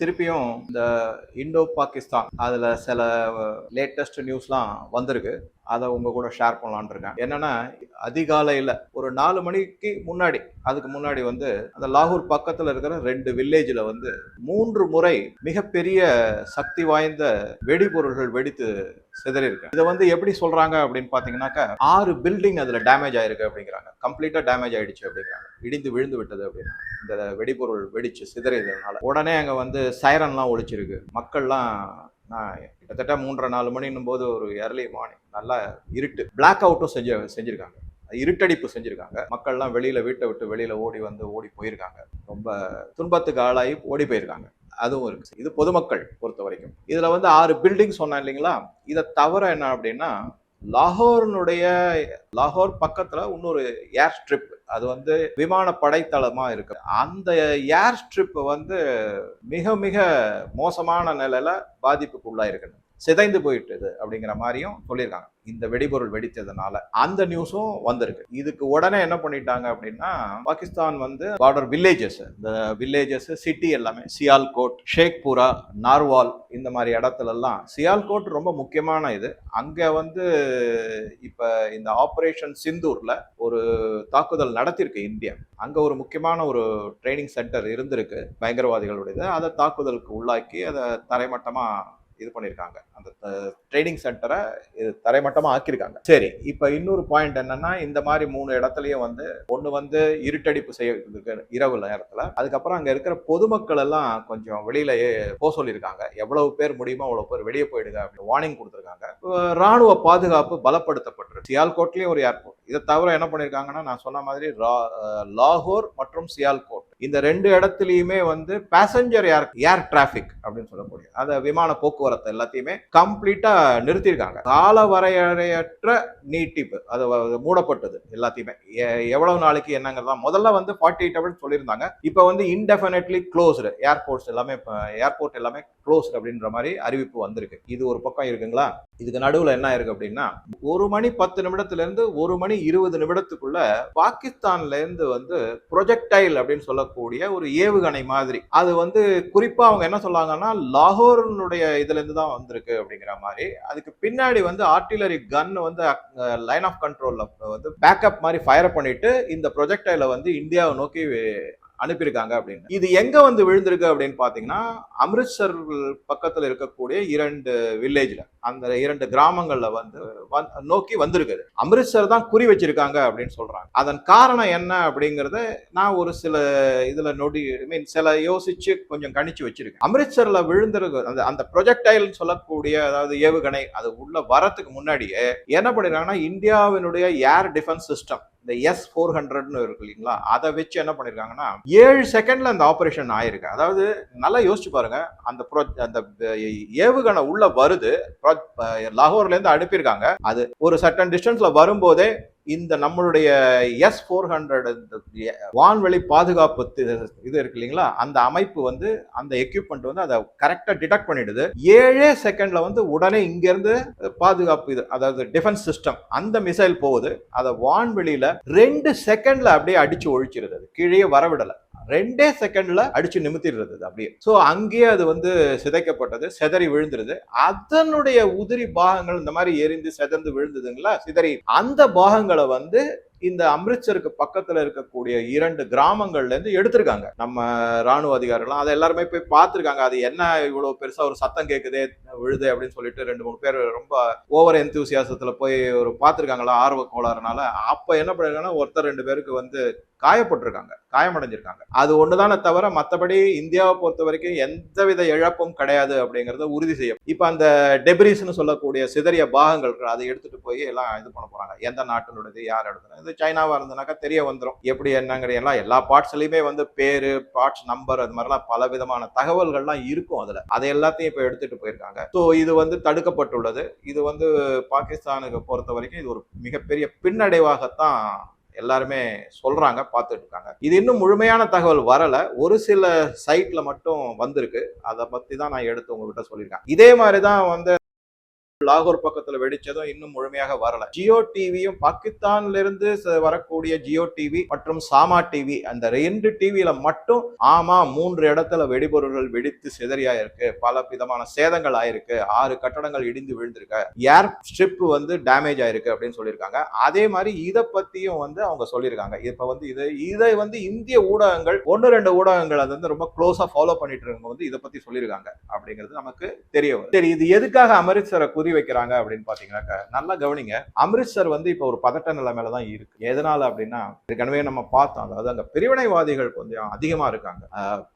திருப்பியும் இந்த இந்தோ பாகிஸ்தான் அதில் சில லேட்டஸ்ட் நியூஸ்லாம் வந்திருக்கு. அதை உங்கள் கூட ஷேர் பண்ணலான்னு இருக்கேன். என்னென்னா அதிகாலையில் ஒரு நாலு மணிக்கு முன்னாடி அதுக்கு முன்னாடி வந்து அந்த லாகூர் பக்கத்தில் இருக்கிற ரெண்டு வில்லேஜில் வந்து மூன்று முறை மிகப்பெரிய சக்தி வாய்ந்த வெடிபொருள்கள் வெடித்து சிதறிருக்கு இதை வந்து எப்படி சொல்றாங்க அப்படின்னு பாத்தீங்கன்னாக்கா ஆறு பில்டிங் அதுல டேமேஜ் ஆயிருக்கு அப்படிங்கிறாங்க. கம்ப்ளீட்டா டேமேஜ் ஆயிடுச்சு அப்படிங்கிறாங்க. இடிந்து விழுந்து விட்டது அப்படின்னா இந்த வெடிபொருள் வெடிச்சு சிதறியதுனால. உடனே அங்க வந்து சைரன்லாம் ஒழிச்சிருக்கு மக்கள்லாம் நான் கிட்டத்தட்ட மூன்றரை நாலு மணின்னும் போது ஒரு இயர்லி மார்னிங் நல்லா இருட்டு. பிளாக் அவுட்டும் செஞ்சு செஞ்சிருக்காங்க. இருட்டடிப்பு செஞ்சிருக்காங்க. மக்கள்லாம் வெளியில வீட்டை விட்டு வெளியில ஓடி வந்து ஓடி போயிருக்காங்க. ரொம்ப துன்பத்துக்கு ஆளாகி ஓடி போயிருக்காங்க. அதுவும் இருக்கு இது பொதுமக்கள் பொறுத்த வரைக்கும். இதுல வந்து ஆறு பில்டிங் சொன்னேன் இல்லைங்களா? இதை தவிர என்ன அப்படின்னா லாகோர்னுடைய லாகோர் பக்கத்துல இன்னொரு ஏர் ஸ்ட்ரிப் அது வந்து விமான படைத்தளமா இருக்கு. அந்த ஏர் ஸ்ட்ரிப் வந்து மிக மிக மோசமான நிலையில பாதிப்புக்குள்ளாயிருக்கணும் சிதைந்து போயிட்டது அப்படிங்கிற மாதிரியும் சொல்லியிருக்காங்க. இந்த வெடிபொருள் வெடித்ததுனால அந்த நியூஸும் வந்திருக்கு. இதுக்கு உடனே என்ன பண்ணிட்டாங்க அப்படின்னா பாகிஸ்தான் வந்து பார்டர் வில்லேஜஸ் இந்த வில்லேஜஸ் சிட்டி எல்லாமே சியால்கோட் ஷேக்பூரா நார்வால் இந்த மாதிரி இடத்துல எல்லாம் சியால்கோட் ரொம்ப முக்கியமான இது. அங்க வந்து இப்ப இந்த ஆபரேஷன் சிந்தூர்ல ஒரு தாக்குதல் நடத்தியிருக்கு இந்தியா. அங்க ஒரு முக்கியமான ஒரு ட்ரைனிங் சென்டர் இருந்திருக்கு பயங்கரவாதிகளுடையது. அதை தாக்குதலுக்கு உள்ளாக்கி அதை தரைமட்டமா இது பண்ணியிருக்காங்க அந்த ட்ரைனிங் சென்டரை இது தரைமட்டமாக ஆக்கியிருக்காங்க. சரி இப்போ இன்னொரு பாயிண்ட் என்னன்னா இந்த மாதிரி மூணு இடத்துலையும் வந்து ஒன்று வந்து இருட்டடிப்பு செய்யறதுக்கு இரவு நேரத்தில் அதுக்கப்புறம் அங்கே இருக்கிற பொதுமக்கள் எல்லாம் கொஞ்சம் வெளியில போக சொல்லியிருக்காங்க. எவ்வளவு பேர் முடியுமோ அவ்வளோ பேர் வெளியே போயிடுங்க அப்படின்னு வார்னிங் கொடுத்துருக்காங்க. ராணுவ பாதுகாப்பு பலப்படுத்தப்பட்டிருக்கு. சியால்கோட்லேயும் ஒரு ஏர்போர்ட் இதை தவிர என்ன பண்ணியிருக்காங்கன்னா நான் சொன்ன மாதிரி ரா- லாகூர் மற்றும் சியால்கோட். இந்த ரெண்டு இடத்துலயுமே வந்து பேசஞ்சர் ஏர் ஏர் டிராஃபிக் அப்படின்னு சொல்லக்கூடிய அந்த விமான போக்குவரத்து எல்லாத்தையுமே கம்ப்ளீட்டா நிறுத்தியிருக்காங்க கால வரையறையற்ற நீட்டிப்பு அது மூடப்பட்டது எல்லாத்தையுமே. எவ்வளவு நாளைக்கு என்னங்கிறதா முதல்ல வந்து ஃபார்ட்டி எயிட் ஹவர்ஸ் சொல்லியிருந்தாங்க. இப்போ வந்து இன்டெஃபினெட்லி க்ளோஸ்டு ஏர்போர்ட்ஸ் எல்லாமே ஏர்போர்ட் எல்லாமே க்ளோஸ்டு அப்படின்ற மாதிரி அறிவிப்பு வந்திருக்கு. இது ஒரு பக்கம் இருக்குங்களா? இதுக்கு நடுவில் என்ன இருக்கு அப்படின்னா ஒரு மணி பத்து நிமிடத்துல இருந்து ஒரு மணி இருபது நிமிடத்துக்குள்ள பாகிஸ்தான்ல இருந்து வந்து ப்ரொஜெக்டைல் அப்படின்னு சொல்ல சொல்லக்கூடிய ஒரு ஏவுகணை மாதிரி. அது வந்து குறிப்பா அவங்க என்ன சொல்லாங்கன்னா லாகூர்னுடைய இதுல இருந்து தான் வந்திருக்கு அப்படிங்கிற மாதிரி. அதுக்கு பின்னாடி வந்து ஆர்டிலரி கன் வந்து லைன் ஆஃப் கண்ட்ரோல்ல வந்து பேக்கப் மாதிரி ஃபயர் பண்ணிட்டு இந்த ப்ரொஜெக்டைல வந்து இந்தியாவை நோக்கி அனுப்பியிருக்காங்க அப்படின்னு. இது எங்க வந்து விழுந்திருக்கு அப்படின்னு பாத்தீங்கன்னா அமிர்த்சர் பக்கத்துல இருக்கக்கூடிய இரண்டு வில்லேஜ்ல அந்த இரண்டு கிராமங்கள்ல வந்து- நோக்கி வந்திருக்குது. அமிர்த்சர் தான் குறி வச்சிருக்காங்க அப்படின்னு சொல்றாங்க. அதன் காரணம் என்ன அப்படிங்கறத நான் ஒரு சில இதுல நொடி மீன் சில யோசிச்சு கொஞ்சம் கணிச்சு வச்சிருக்கேன். அமிர்த்சர்ல விழுந்திருக்கு அந்த அந்த ப்ரொஜெக்டைல் சொல்லக்கூடிய அதாவது ஏவுகணை அது உள்ள வரத்துக்கு முன்னாடியே என்ன பண்ணிருக்காங்கன்னா இந்தியாவினுடைய ஏர் டிஃபென்ஸ் சிஸ்டம் இந்த எஸ் ஃபோர் ஹண்ட்ரட்னு இருக்கு இல்லைங்களா? அதை வச்சு என்ன பண்ணியிருக்காங்கன்னா ஏழு செகண்டில் அந்த ஆப்ரேஷன் ஆயிருக்கு. அதாவது நல்லா யோசிச்சு பாருங்க. அந்த ப்ரொ அந்த ஏவுகணை உள்ள வருது. ப்ரொ- லாகூர்லேருந்து அனுப்பியிருக்காங்க. அது ஒரு சர்டன் டிஸ்டன்ஸில் வரும்போதே இந்த நம்மளுடைய எஸ் ஃபோர் ஹண்ட்ரட் வான்வெளி பாதுகாப்பு இது இருக்கு இல்லைங்களா? அந்த அமைப்பு வந்து அந்த எக்யூப்மெண்ட் வந்து அதை கரெக்டாக டிடெக்ட் பண்ணிடுது. ஏழே செகண்ட்ல வந்து உடனே இங்கேருந்து பாதுகாப்பு இது அதாவது டிஃபென்ஸ் சிஸ்டம் அந்த மிசைல் போகுது. அதை வான்வெளியில ரெண்டு செகண்ட்ல அப்படியே அடிச்சு ஒழிச்சிருது. கீழே வரவிடலை. ரெண்டே செகண்ட்ல அடிச்சு நிமித்திடுறது அப்படியே ஸோ அங்கேயே அது வந்து சிதைக்கப்பட்டது சிதறி விழுந்துருது. அதனுடைய உதிரி பாகங்கள் இந்த மாதிரி எரிந்து செதந்து விழுந்ததுங்களா? சிதறி. அந்த பாகங்களை வந்து இந்த அம்ரித்சருக்கு பக்கத்துல இருக்கக்கூடிய இரண்டு கிராமங்கள்ல இருந்து எடுத்திருக்காங்க. நம்ம ராணுவ அதிகாரிகள் அதை எல்லாருமே போய் பார்த்துருக்காங்க. அது என்ன இவ்வளவு பெருசா ஒரு சத்தம் கேட்குதே விழுது அப்படின்னு சொல்லிட்டு ரெண்டு மூணு பேர் ரொம்ப ஓவர் எந்தூசியாசத்துல போய் ஒரு பார்த்துருக்காங்களா ஆர்வ கோளாறுனால. அப்ப என்ன பண்ணிருக்காங்கன்னா ஒருத்தர் ரெண்டு பேருக்கு வந்து காயப்பட்டிருக்காங்க காயமடைஞ்சிருக்காங்க. அது ஒண்ணுதானே தவிர மற்றபடி இந்தியாவை பொறுத்த வரைக்கும் எந்தவித இழப்பும் கிடையாது அப்படிங்கறத உறுதி செய்யும் இப்ப அந்த டெபிரிஸ்னு சொல்லக்கூடிய சிதறிய பாகங்கள் அதை எடுத்துட்டு போய் எல்லாம் இது பண்ண போறாங்க. எந்த நாட்டினுடையது யார் எடுத்தது சைனாவாக இருந்தனாக்கா தெரிய வந்துடும் எப்படி என்னங்கிற எல்லா பார்ட்ஸ்லையுமே வந்து பேரு பார்ட்ஸ் நம்பர் அது மாதிரிலாம் பல விதமான தகவல்கள்லாம் இருக்கும் அதில். அதை எல்லாத்தையும் இப்போ எடுத்துட்டு போயிருக்காங்க. ஸோ இது வந்து தடுக்கப்பட்டுள்ளது. இது வந்து பாகிஸ்தானுக்கு பொறுத்த வரைக்கும் இது ஒரு மிகப்பெரிய பின்னடைவாகத்தான் எல்லாருமே சொல்றாங்க பார்த்துட்டு இருக்காங்க இது இன்னும் முழுமையான தகவல் வரல. ஒரு சில சைட்ல மட்டும் வந்திருக்கு. அதை பத்தி தான் நான் எடுத்து உங்ககிட்ட சொல்லியிருக்கேன். இதே மாதிரி தான் வந்து லாகூர் பக்கத்துல வெடிச்சதும் இன்னும் முழுமையாக வரல. ஜியோ டிவியும் பாகிஸ்தான்ல இருந்து வரக்கூடிய ஜியோ டிவி மற்றும் சாமா டிவி அந்த ரெண்டு டிவியில மட்டும் ஆமா மூன்று இடத்துல வெடிபொருள்கள் வெடித்து சிதறியாயிருக்கு. பல விதமான சேதங்கள் ஆயிருக்கு. ஆறு கட்டடங்கள் இடிந்து விழுந்திருக்கு. ஏர் ஸ்ட்ரிப் வந்து டேமேஜ் ஆயிருக்கு அப்படின்னு சொல்லியிருக்காங்க. அதே மாதிரி இதை பத்தியும் வந்து அவங்க சொல்லியிருக்காங்க. இப்ப வந்து இது இதை வந்து இந்திய ஊடகங்கள் ஒன்று ரெண்டு ஊடகங்கள் அது வந்து ரொம்ப க்ளோஸா ஃபாலோ பண்ணிட்டு இருக்கவங்க வந்து இதை பத்தி சொல்லியிருக்காங்க அப்படிங்கிறது நமக்கு தெரிய வரும் சரி இது எதுக்காக அமிர்த்சரை குறி வைக்கிறாங்க அப்படின்னு பாத்தீங்கன்னாக்கா நல்லா கவனிங்க. அமிர்த்சர் வந்து இப்போ ஒரு பதட்ட நிலைமையில தான் இருக்கு. எதனால அப்படின்னா ஏற்கனவே நம்ம பார்த்தோம். அதாவது அங்க பிரிவினைவாதிகள் கொஞ்சம் அதிகமா இருக்காங்க.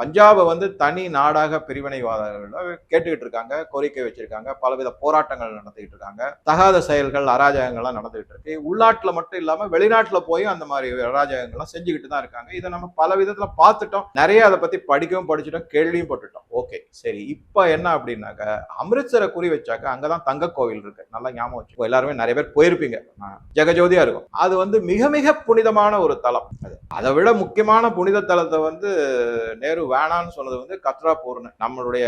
பஞ்சாபை வந்து தனி நாடாக பிரிவினைவாதிகள் கேட்டுக்கிட்டு இருக்காங்க கோரிக்கை வச்சிருக்காங்க பலவித போராட்டங்கள் நடத்திக்கிட்டு இருக்காங்க. தகாத செயல்கள் அராஜகங்கள்லாம் நடந்துகிட்டு இருக்கு. உள்நாட்டில் மட்டும் இல்லாமல் வெளிநாட்டில் போய் அந்த மாதிரி அராஜகங்கள்லாம் செஞ்சுக்கிட்டு தான் இருக்காங்க. இதை நம்ம பல விதத்தில் பார்த்துட்டோம். நிறைய அதை பற்றி படிக்கவும் படிச்சுட்டோம் கேள்வியும் போட்டுட்டோம். ஓகே சரி. இப்போ என்ன அப்படின்னாக்க அமிர்த்சரை குறி வச்சாக்க அங்கே தான் தங்க கோவில் இருக்கு. நல்லா ஞாபகம் வச்சு எல்லாருமே நிறைய பேர் போயிருப்பீங்க. ஜெகஜோதியா இருக்கும். அது வந்து மிக மிக புனிதமான ஒரு தலம் அது. அதை விட முக்கியமான புனித தலத்தை வந்து நேரு வேணான்னு சொன்னது வந்து கத்ராபூர்னு நம்மளுடைய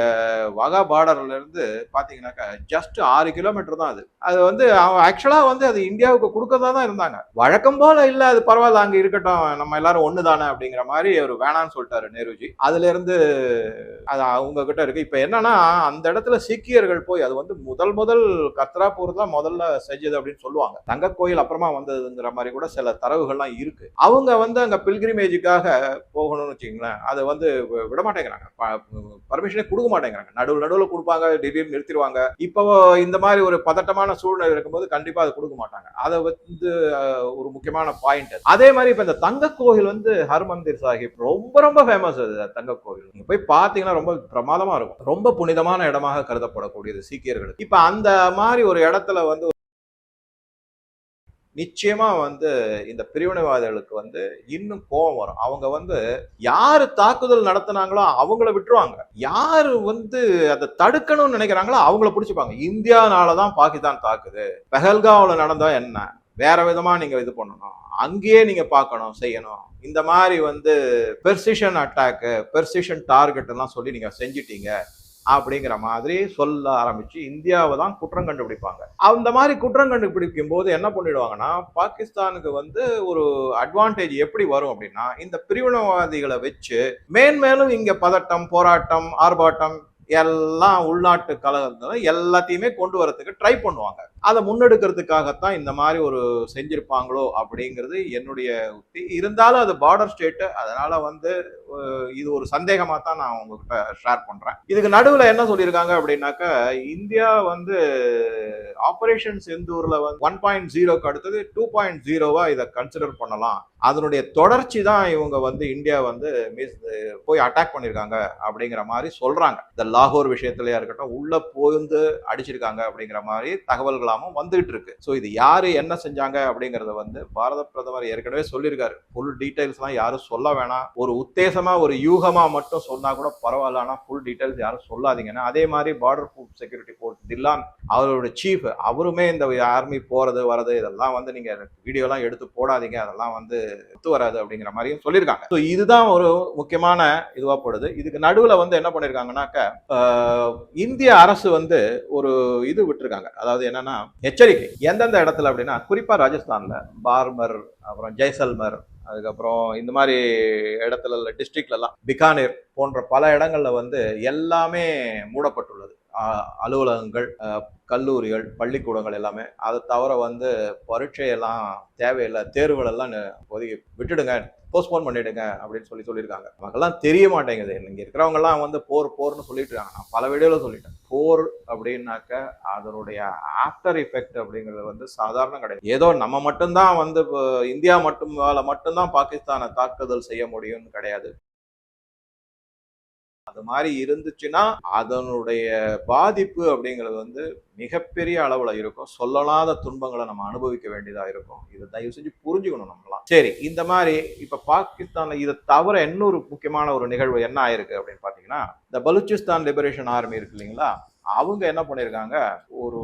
வகா பார்டர்ல இருந்து பாத்தீங்கன்னாக்கா ஜஸ்ட் ஆறு கிலோமீட்டர் தான் அது. அது வந்து ஆக்சுவலா வந்து அது இந்தியாவுக்கு கொடுக்கறதா தான் இருந்தாங்க. வழக்கம் போல இல்ல அது பரவாயில்ல அங்க இருக்கட்டும் நம்ம எல்லாரும் ஒண்ணு தானே அப்படிங்கிற மாதிரி அவர் வேணான்னு சொல்லிட்டாரு நேருஜி. அதுல இருந்து அது அவங்க கிட்ட இருக்கு. இப்ப என்னன்னா அந்த இடத்துல சீக்கியர்கள் போய் அது வந்து முதல் முதல் கத்ராபூர் தான் முதல்ல செஞ்சது அப்படின்னு சொல்லுவாங்க. தங்க கோயில் அப்புறமா வந்ததுங்கிற மாதிரி கூட சில தரவுகள்லாம் இருக்கு. அவங்க வந்து அங்க பில்கிரிமேஜுக்காக போகணும்னு வச்சுங்களேன் அதை வந்து விட மாட்டேங்கிறாங்க பர்மிஷனே கொடுக்க மாட்டேங்கிறாங்க. நடுவில் நடுவில் கொடுப்பாங்க திடீர்னு நிறுத்திடுவாங்க. இப்போ இந்த மாதிரி ஒரு பதட்டமான சூழ்நிலை இருக்கும்போது கண்டிப்பா அதை கொடுக்க மாட்டாங்க. அதை வந்து ஒரு முக்கியமான பாயிண்ட் அதே. மாதிரி இப்போ இந்த தங்க கோயில் வந்து ஹர்மந்திர் சாஹிப் ரொம்ப ரொம்ப ஃபேமஸ் அது தங்க கோயில் போய் பார்த்தீங்கன்னா ரொம்ப பிரமாதமாக இருக்கும். ரொம்ப புனிதமான இடமாக கருதப்படக்கூடியது சீக்கியர்களுக்கு. இப்போ அந்த மாதிரி ஒரு இடத்துல வந்து நிச்சயமா வந்து இந்த பிரிவினைவாதிகளுக்கு வந்து இன்னும் கோபம் வரும். அவங்க வந்து யாரு தாக்குதல் நடத்துனாங்களோ அவங்கள விட்டுருவாங்க. யாரு வந்து அதை தடுக்கணும்னு நினைக்கிறாங்களோ அவங்கள பிடிச்சிப்பாங்க. இந்தியானாலதான் பாகிஸ்தான் தாக்குது. பெஹல்காவில் நடந்தா என்ன? வேற விதமா நீங்க இது பண்ணணும். அங்கேயே நீங்க பார்க்கணும் செய்யணும். இந்த மாதிரி வந்து பெர்சிஷன் அட்டாக்கு பெர்சிஷன் டார்கெட் எல்லாம் சொல்லி நீங்க செஞ்சிட்டீங்க. அப்படிங்கிற மாதிரி சொல்ல ஆரம்பிச்சு இந்தியாவை தான் குற்றம் கண்டுபிடிப்பாங்க. அந்த மாதிரி குற்றம் கண்டுபிடிக்கும் போது என்ன பண்ணிடுவாங்கன்னா பாகிஸ்தானுக்கு வந்து ஒரு அட்வான்டேஜ் எப்படி வரும் அப்படின்னா இந்த பிரிவினவாதிகளை வச்சு மேன்மேலும் இங்க பதட்டம் போராட்டம் ஆர்ப்பாட்டம் எல்லாம் உள்நாட்டு கலகங்களை எல்லாத்தையுமே கொண்டு வரதுக்கு ட்ரை பண்ணுவாங்க. அதை முன்னெடுக்கிறதுக்காகத்தான் இந்த மாதிரி ஒரு செஞ்சிருப்பாங்களோ அப்படிங்கிறது என்னுடைய உத்தி. இருந்தாலும் அது பார்டர் ஸ்டேட்டு அதனால வந்து இது ஒரு சந்தேகமாக தான் நான் உங்ககிட்ட ஷேர் பண்றேன். இதுக்கு நடுவில் என்ன சொல்லியிருக்காங்க அப்படின்னாக்கா இந்தியா வந்து ஆபரேஷன் செந்தூர்ல வந்து ஒன் பாயிண்ட் ஜீரோக்கு அடுத்தது டூ பாயிண்ட் ஜீரோவா இதை கன்சிடர் பண்ணலாம். அதனுடைய தொடர்ச்சி தான் இவங்க வந்து இந்தியா வந்து மிஸ் போய் அட்டாக் பண்ணியிருக்காங்க அப்படிங்கிற மாதிரி சொல்றாங்க. இந்த லாகூர் விஷயத்துலையா இருக்கட்டும் உள்ள போந்து அடிச்சிருக்காங்க அப்படிங்கிற மாதிரி தகவல்களாகவும் வந்துகிட்டு இருக்கு. ஸோ இது யாரு என்ன செஞ்சாங்க அப்படிங்கறத வந்து பாரத பிரதமர் ஏற்கனவே சொல்லியிருக்காரு. ஃபுல் டீட்டெயில்ஸ்லாம் யாரும் சொல்ல வேணாம். ஒரு உத்தேசமா ஒரு யூகமா மட்டும் சொன்னா கூட பரவாயில்ல. ஆனால் ஃபுல் டீட்டெயில்ஸ் யாரும் சொல்லாதீங்கன்னா அதே மாதிரி பார்டர் ஃபுட் செக்யூரிட்டி போர்ட் தில்லான் அவரோட சீஃப் அவருமே இந்த ஆர்மி போறது வரது இதெல்லாம் வந்து நீங்க வீடியோலாம் எடுத்து போடாதீங்க. அதெல்லாம் வந்து ஒத்து வராது அப்படிங்கிற மாதிரியும் சொல்லியிருக்காங்க. ஸோ இதுதான் ஒரு முக்கியமான இதுவாகப்படுது போடுது. இதுக்கு நடுவில் வந்து என்ன பண்ணியிருக்காங்கன்னாக்க இந்திய அரசு வந்து ஒரு இது விட்டுருக்காங்க. அதாவது என்னன்னா எச்சரிக்கை. எந்தெந்த இடத்துல அப்படின்னா குறிப்பா ராஜஸ்தான்ல. பார்மர் அப்புறம் ஜெய்சல்மர் அதுக்கப்புறம் இந்த மாதிரி இடத்துல டிஸ்ட்ரிக்ட்லலாம் பிகானேர் போன்ற பல இடங்கள்ல வந்து எல்லாமே மூடப்பட்டுள்ளது. அலுவலகங்கள் கல்லூரிகள் பள்ளிக்கூடங்கள் எல்லாமே. அதை தவிர வந்து பரீட்சையெல்லாம் தேவையில்லை தேர்வுகள் எல்லாம் ஒதுக்கி விட்டுடுங்க. போஸ்ட்போன் பண்ணிடுங்க அப்படின்னு சொல்லி சொல்லியிருக்காங்க. நமக்கெல்லாம் தெரிய மாட்டேங்குது. இங்கே இருக்கிறவங்கலாம் வந்து போர் போர்னு சொல்லிட்டு இருக்காங்க. நான் பல வீடியோவில் சொல்லிட்டேன். போர் அப்படின்னாக்க அதனுடைய ஆஃப்டர் எஃபெக்ட் அப்படிங்கிறது வந்து சாதாரண கிடையாது. ஏதோ நம்ம மட்டும்தான் வந்து இப்போ இந்தியா மட்டும் மட்டும்தான் பாகிஸ்தானை தாக்குதல் செய்ய முடியும்னு கிடையாது. அது மாதிரி இருந்துச்சுன்னா அதனுடைய பாதிப்பு அப்படிங்கிறது வந்து மிகப்பெரிய அளவுல இருக்கும். சொல்லலாத துன்பங்களை நம்ம அனுபவிக்க வேண்டியதா இருக்கும். இதை தயவு செஞ்சு புரிஞ்சுக்கணும் நம்மலாம் சரி இந்த மாதிரி இப்ப பாகிஸ்தான்ல இதை தவிர இன்னொரு முக்கியமான ஒரு நிகழ்வு என்ன ஆயிருக்கு அப்படின்னு பாத்தீங்கன்னா இந்த பலூச்சிஸ்தான் லிபரேஷன் ஆர்மி இருக்கு இல்லைங்களா? அவங்க என்ன பண்ணிருக்காங்க ஒரு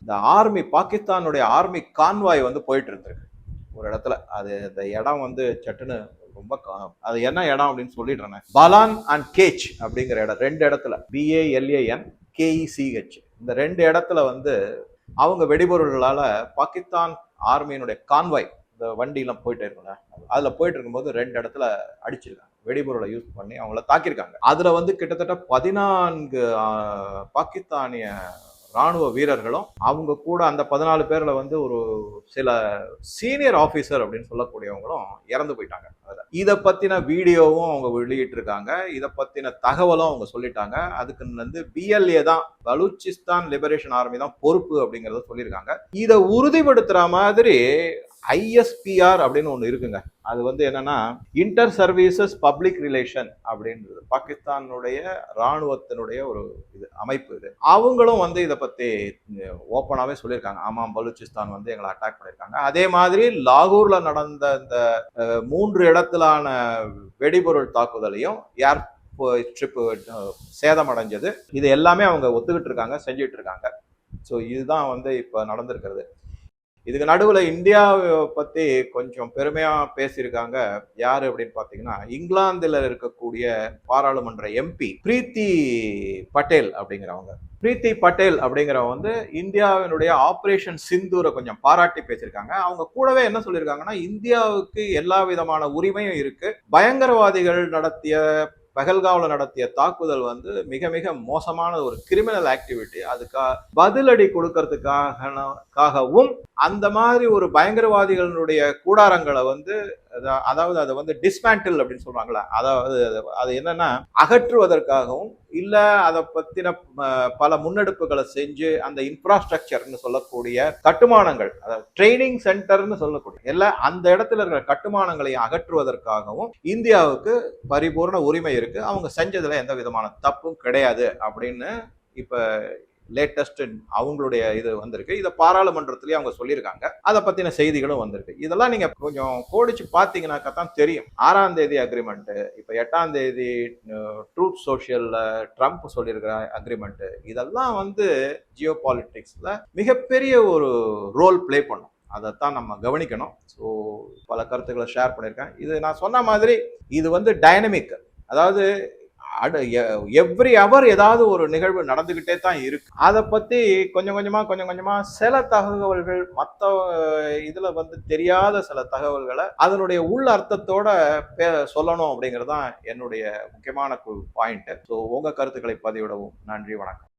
இந்த ஆர்மி பாகிஸ்தானுடைய ஆர்மி கான்வாய் வந்து போயிட்டு இருந்திருக்கு. ஒரு இடத்துல. அது இந்த இடம் வந்து சட்டுன்னு ரொம்ப கா- அது என்ன இடம் அப்படின்னு சொல்லிடுறேன். பலான் அண்ட் கேச் அப்படிங்கிற இடம் ரெண்டு இடத்துல. பிஏஎல்ஏஎன் கேஇசிஹெச் இந்த ரெண்டு இடத்துல வந்து அவங்க வெடிபொருள்களால் பாகிஸ்தான் ஆர்மியினுடைய கான்வாய் இந்த வண்டியெல்லாம் போயிட்டு இருக்கும்ல. அதில் போயிட்டு இருக்கும்போது ரெண்டு இடத்துல அடிச்சிருக்காங்க. வெடிபொருளை யூஸ் பண்ணி அவங்கள தாக்கியிருக்காங்க. அதில் வந்து கிட்டத்தட்ட பதினான்கு பாகிஸ்தானிய ராணுவ வீரர்களும் அவங்க கூட அந்த பதினாலு பேர்ல வந்து ஒரு சில சீனியர் ஆஃபீஸர் அப்படின்னு சொல்லக்கூடியவங்களும் இறந்து போயிட்டாங்க. அதில் இதை பற்றின வீடியோவும் அவங்க வெளியிட்டிருக்காங்க. இதை பற்றின தகவலும் அவங்க சொல்லிட்டாங்க. அதுக்கு வந்து பிஎல்ஏ தான் பலூச்சிஸ்தான் லிபரேஷன் ஆர்மி தான் பொறுப்பு அப்படிங்கிறத சொல்லியிருக்காங்க. இதை உறுதிப்படுத்துகிற மாதிரி ஐஎஸ்பிஆர் அப்படின்னு ஒன்று இருக்குங்க. அது வந்து என்னன்னா இன்டர் சர்வீசஸ் பப்ளிக் ரிலேஷன் அப்படின்றது. பாகிஸ்தானுடைய ராணுவத்தினுடைய ஒரு இது அமைப்பு இது. அவங்களும் வந்து இதை பற்றி ஓப்பனாகவே சொல்லியிருக்காங்க. ஆமாம் பலூச்சிஸ்தான் வந்து எங்களை அட்டாக் பண்ணியிருக்காங்க. அதே மாதிரி லாகூரில் நடந்த இந்த மூன்று இடத்திலான வெடிபொருள் தாக்குதலையும் ஏர் ட்ரிப்பு சேதமடைஞ்சது. இது எல்லாமே அவங்க ஒத்துக்கிட்டு இருக்காங்க செஞ்சுட்டு இருக்காங்க. ஸோ இதுதான் வந்து இப்போ நடந்திருக்கிறது. இதுக்கு நடுவில் இந்தியாவை பற்றி கொஞ்சம் பெருமையாக பேசியிருக்காங்க. யார் அப்படின்னு பார்த்தீங்கன்னா இங்கிலாந்தில் இருக்கக்கூடிய பாராளுமன்ற எம்பி பிரீத்தி பட்டேல் அப்படிங்கிறவங்க. பிரீத்தி பட்டேல் அப்படிங்கிறவங்க வந்து இந்தியாவினுடைய ஆப்ரேஷன் சிந்தூரை கொஞ்சம் பாராட்டி பேசியிருக்காங்க. அவங்க கூடவே என்ன சொல்லியிருக்காங்கன்னா இந்தியாவுக்கு எல்லா விதமான உரிமையும் இருக்கு. பயங்கரவாதிகள் நடத்திய பகல்காவில் நடத்திய தாக்குதல் வந்து மிக மிக மோசமான ஒரு கிரிமினல் ஆக்டிவிட்டி அதுக்கா பதிலடி கொடுக்கறதுக்காகவும் அந்த மாதிரி ஒரு பயங்கரவாதிகளுடைய கூடாரங்களை வந்து அதாவது அதை வந்து டிஸ்மேண்டில் அப்படின்னு சொல்றாங்களே அதாவது அது- அது என்னன்னா அகற்றுவதற்காகவும் இல்ல அதை பத்தின பல முன்னெடுப்புகளை செஞ்சு அந்த இன்ஃப்ராஸ்ட்ரக்சர்னு சொல்லக்கூடிய கட்டுமானங்கள் அதாவது ட்ரைனிங் சென்டர்னு சொல்லக்கூடிய எல்லா அந்த இடத்துல இருக்கிற கட்டுமானங்களை அகற்றுவதற்காகவும் இந்தியாவுக்கு பரிபூர்ண உரிமை இருக்கு. அவங்க செஞ்சதுல எந்த விதமான தப்பும் கிடையாது அப்படின்னு இப்போ லேட்டஸ்ட் அவங்களுடைய இது வந்திருக்கு. இதை பாராளுமன்றத்திலேயே அவங்க சொல்லியிருக்காங்க. அதை பற்றின செய்திகளும் வந்திருக்கு. இதெல்லாம் நீங்கள் கொஞ்சம் கோடிச்சு பார்த்தீங்கன்னாக்கா தான் தெரியும். ஆறாம் தேதி அக்ரிமெண்ட்டு இப்போ எட்டாம் தேதி ட்ரூத் சோஷியலில் ட்ரம்ப் சொல்லியிருக்கிற அக்ரிமெண்ட்டு இதெல்லாம் வந்து ஜியோ பாலிட்டிக்ஸில் மிகப்பெரிய ஒரு ரோல் ப்ளே பண்ணும். அதைத்தான் நம்ம கவனிக்கணும். ஸோ பல கருத்துக்களை ஷேர் பண்ணியிருக்கேன். இது நான் சொன்ன மாதிரி இது வந்து டைனமிக் அதாவது அடு எவ்ரி அவர் ஏதாவது ஒரு நிகழ்வு நடந்துகிட்டே தான் இருக்கு. அதை பத்தி கொஞ்சம் கொஞ்சமா கொஞ்சம் கொஞ்சமா சில தகவல்கள் மற்ற இதுல வந்து தெரியாத சில தகவல்களை அதனுடைய உள் அர்த்தத்தோட பே- சொல்லணும் அப்படிங்கிறது தான் என்னுடைய முக்கியமான பாயிண்ட் ஸோ உங்க கருத்துக்களை பதிவிடவும். நன்றி வணக்கம்.